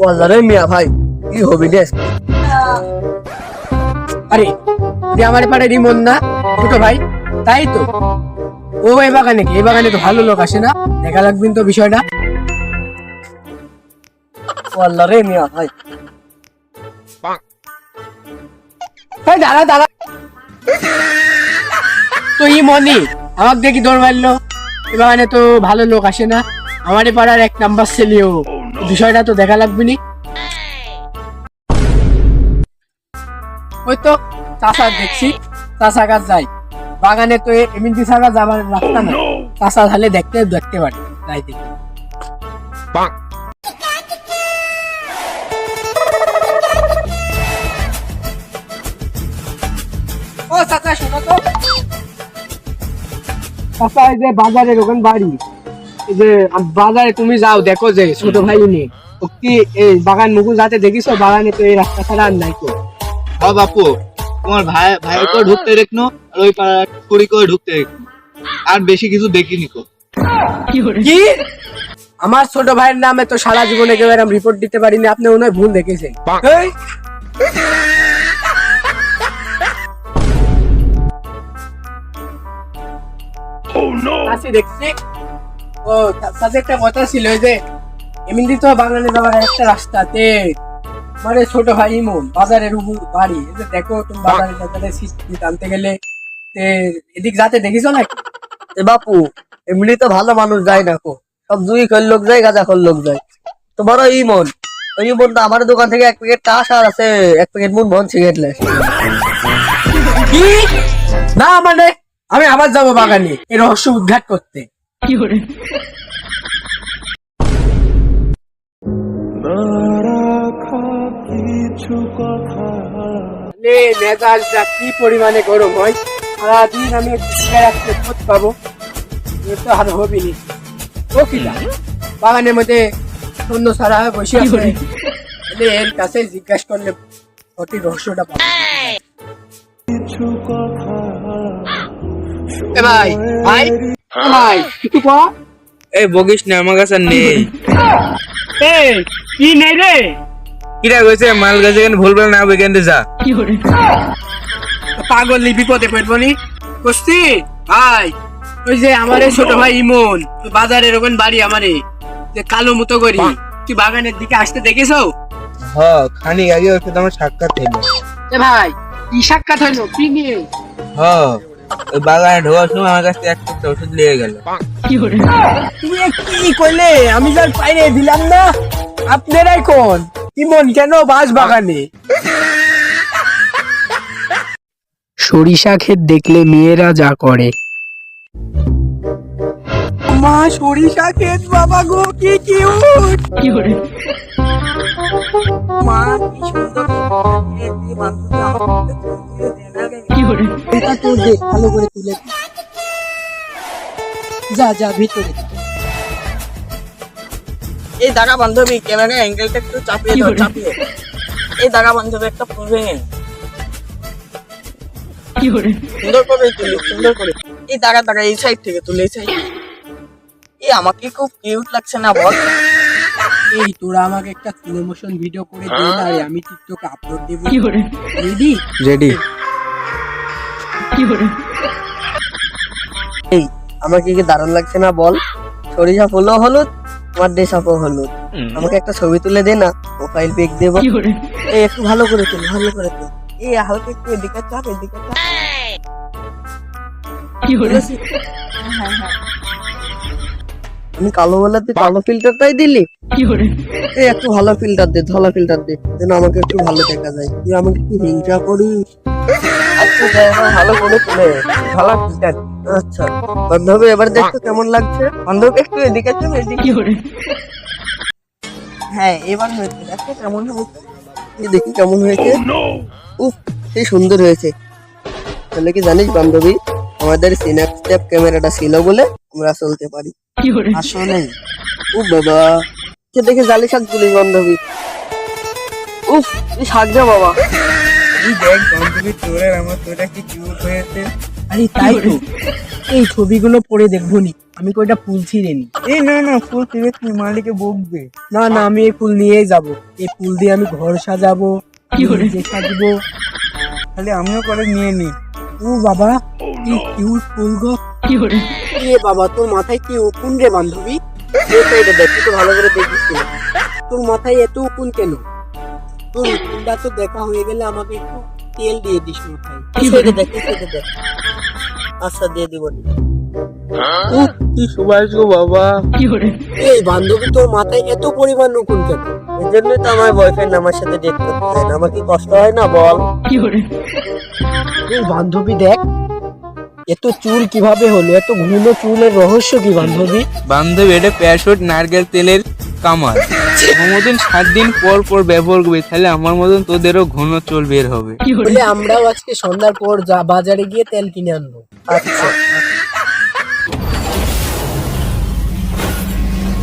ও আল্লাহ রে মিয়া ভাই কি হবি রে আরে তুই আমার পাড়ে রিমন না ছোট ভাই তাই তো? ও এই বাগানে কি? এই বাগানে তো ভালো লোক আসে না? দেখা তো বিষয়টা। মিয়া ভাই। দাঁড়া দাঁড়া। তো ই মনি আমাকে দেখি দৌড় মারলো। এ বাগানে তো ভালো লোক আসে না। আমারই পাড়ার এক নাম্বার ছেলেও বিষয়টা তো দেখা লাগবে নি। ওই তো চাষা দেখছি, চাষা গাছ যাই বাগানে তো এমনি ছাড়া যাবার রাস্তা না চাষা ধালে দেখতে দেখতে পারি তাই দেখি। ও চাচা, শোনো তো। চাচা, এই যে বাজারের ওখান বাড়ি। যে বাজারে তুমি যাও দেখো যে ছোট ভাই নিয়ে ও কি এই বাগান মুকুল যাতে দেখিছো বাগানে তো এই রাস্তা ছাড়া আর নাই তো হ্যাঁ বাপু তোমার ভাই ভাই করে ঢুকতে দেখনো আর ওই পাড়া কুড়ি করে ঢুকতে দেখনো আর বেশি কিছু দেখিনি কো। কি আমার ছোট ভাইয়ের নামে তো সারা জীবনে কেউ এরকম রিপোর্ট দিতে পারিনি আপনি ওনার ভুল দেখেছেন। এই, আসি দেখছি। ও সাথে একটা কথা ছিল যে এমনি তো বাঙালি যাওয়ার একটা রাস্তাতে মানে ছোট ভাই ইমন বাজারের উপর বাড়ি। এই যে দেখো তুমি বাজারে বাজারে সিস্টি টানতে গেলে তে এদিক যাতে দেখিছো না এ বাপু এমনি তো ভালো মানুষ যায় না কো। সব দুই খোল লোক যায় গাঁজা খোল লোক যায়। তোমারও ইমন ওই ইমন তো আমার দোকান থেকে এক প্যাকেট টাস আর আছে এক প্যাকেট মুন মন সিগারেট লেস কি? না মানে আমি আবার যাব বাগানে এই রহস্য উদ্ঘাট করতে। নে, মেজাজটা কি পরিমাণে গরম হয়? সারাদিন আমি রাখতে খোঁজ পাবো। এ তো আর হবি নি ও কি বাগানের মধ্যে শূন্য সারা হয়ে বসে আছে। এলে এর কাছে জিজ্ঞাসা করলে সঠিক রহস্যটা পাবো। ভাই ভাই ভাই কিছু এই বগিস না আমার কাছে নেই। এই কি নেই রে? কিরা কইছে মাল গাছে কেন ভুলবে না ওইখান যা। পাগল লি বিপদে পড়ব নি কস্তি ভাই ওই যে আমার ছোট ভাই ইমন তো বাজারের ওখান বাড়ি আমারে। যে কালো মতো করি তুই বাগানের দিকে আসতে দেখেছ হ খানিক আগে ওর সাথে আমার সাক্ষাৎ হইল। এ ভাই কি সাক্ষাৎ হইল? কি? নিয়ে হ। ওই বাগানে ঢোকার সময় আমার কাছ থেকে একটা ওষুধ লেগে গেল। তুমি কি কইলে আমি যার পাইরে দিলাম না। আপনারাই কোন ইমন কেন বাস বাগানে? সরিষা ক্ষেত দেখলে মেয়েরা যা করে। মা সরিষা ক্ষেত বাবা গো কি কিউট মা কি সুন্দর দেখ ভালো করে তুলে যা যা ভিতরে এই দাগা বান্ধবী ক্যামেরা অ্যাঙ্গেলটা একটু চাপিয়ে দাও চাপিয়ে। এই দাগা বান্ধবী একটা ফুল ভেঙে সুন্দর করে তুলি সুন্দর করে। এই দাগা দাগা এই সাইড থেকে তুলে এই সাইড এই আমাকে খুব কিউট লাগছে না বল। এই তোরা আমাকে একটা স্লো মোশন ভিডিও করে দে না রে আমি টিকটকে আপলোড দেব। রেডি রেডি এই আমাকে কি দারুণ লাগছে না বল? সরিষা ফুলও হলুদ আমার ডেসাপও হলুদ। আমাকে একটা ছবি তুলে দে না প্রোফাইল পিক দেব। এই একটু ভালো করে তুল ভালো করে তুল। এই হালকা একটু এদিকে চাপ এদিকে চাপ। আমি কালো বলে তুই কালো ফিল্টারটাই দিলি? এই একটু ভালো ফিল্টার দে ধলা ফিল্টার দে যেন আমাকে একটু ভালো দেখা যায়। তুই আমাকে কি হিংসা করিস। ভালো করে তুলে ভালো আচ্ছা বান্ধবী এবার দেখতো কেমন লাগছে। বান্ধবী একটু এদিকে চল এদিকে হ্যাঁ এবার হয়েছে। দেখো কেমন হয়েছে। দেখি কেমন হয়েছে। উফ সেই সুন্দর হয়েছে। তাহলে কি জানিস বান্ধবী আমাদের সিনাপস্ট্যাপ ক্যামেরাটা ছিল বলে আমরা চলতে পারি। আসলে ও বাবা। সে দেখে জালি শাক তুলিস বান্ধবী। উফ তুই শাক যা বাবা। এই দেখ বান্ধবী তোর আমার তোরা কি কিউট হয়েছে আরে তাই তো। এই ছবিগুলো পরে দেখব নি আমি কয়টা ফুল ছিঁড়ে নি। এই না না ফুল ছিঁড়ে তুমি মালিকে বকবে। না না আমি এই ফুল নিয়েই যাব। এই ফুল দিয়ে আমি ঘর সাজাবো নিজে সাজবো। তাহলে আমিও করে নিয়ে নি। ও বাবা কি কিউট ফুল গো। এ বাবা তোর মাথায় কি উকুন রে বান্ধবী? দেখো একটু ভালো করে দেখিস তোর মাথায় এত উকুন কেন? তোর উকুনটা তো দেখা হয়ে গেলে আমাকে একটু তেল দিয়ে দিস মাথায়। দেখ দেখ আচ্ছা দিয়ে দিব কি সুবাস গো বাবা। এই বান্ধবী তোর মাথায় এত পরিমাণ উকুন কেন? এই জন্যই তো আমার বয়ফ্রেন্ড আমার সাথে ডেট করতে চায় না। আমার কি কষ্ট হয় না বল? এই বান্ধবী দেখ এত চুল কীভাবে হলো? এত ঘন চুলের রহস্য কি বান্ধবী? বান্ধবী এটা প্যারাশুট নারকেল তেলের কামাল মতন সাত দিন পর পর ব্যবহার করবে, তাহলে আমার মতন তোদেরও ঘন চুল বের হবে। আমরাও আজকে সন্ধ্যার পর বাজারে গিয়ে তেল কিনে আনব। আচ্ছা।